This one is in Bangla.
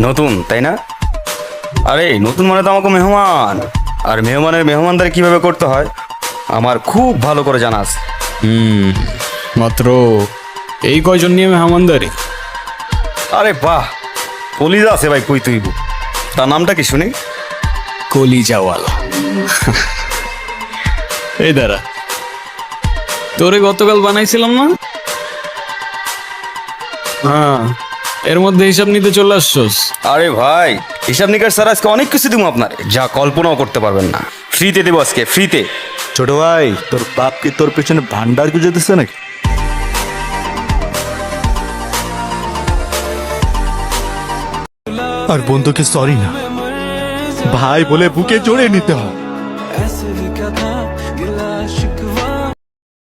নতুন তাই না? আরে নতুন মানে তো আমাকে মেহমান। আর মেহমানের মেহমানদারি কীভাবে করতে হয়? আমার খুব ভালো করে জানা আছে। হুম মাত্র এই কয়জন নিয়ে মেহমানদারি? আরে বাহ কলিজা আছে ভাই কই তুই তার নামটা কি শুনি? কলিজাওয়ালা। এই দাঁড়া। তোরে গতকাল বানাইছিলাম না? হ্যাঁ। এর মধ্যে হিসাব নিতে চলে আসছোস? আরে ভাই হিসাব নিকার স্যার আজকে অনেক কিছু দিব আপনার। যা কল্পনাও করতে পারবেন না। ফ্রিতে দেবো আজকে ফ্রিতে। ছোট ভাই তোর বাপ কি তোর পেছনে ভান্ডার গুজে দিচ্ছে নাকি? আর বন্ধুকে সরি না। ভাই বলে বুকে জড়িয়ে নিতে হয়।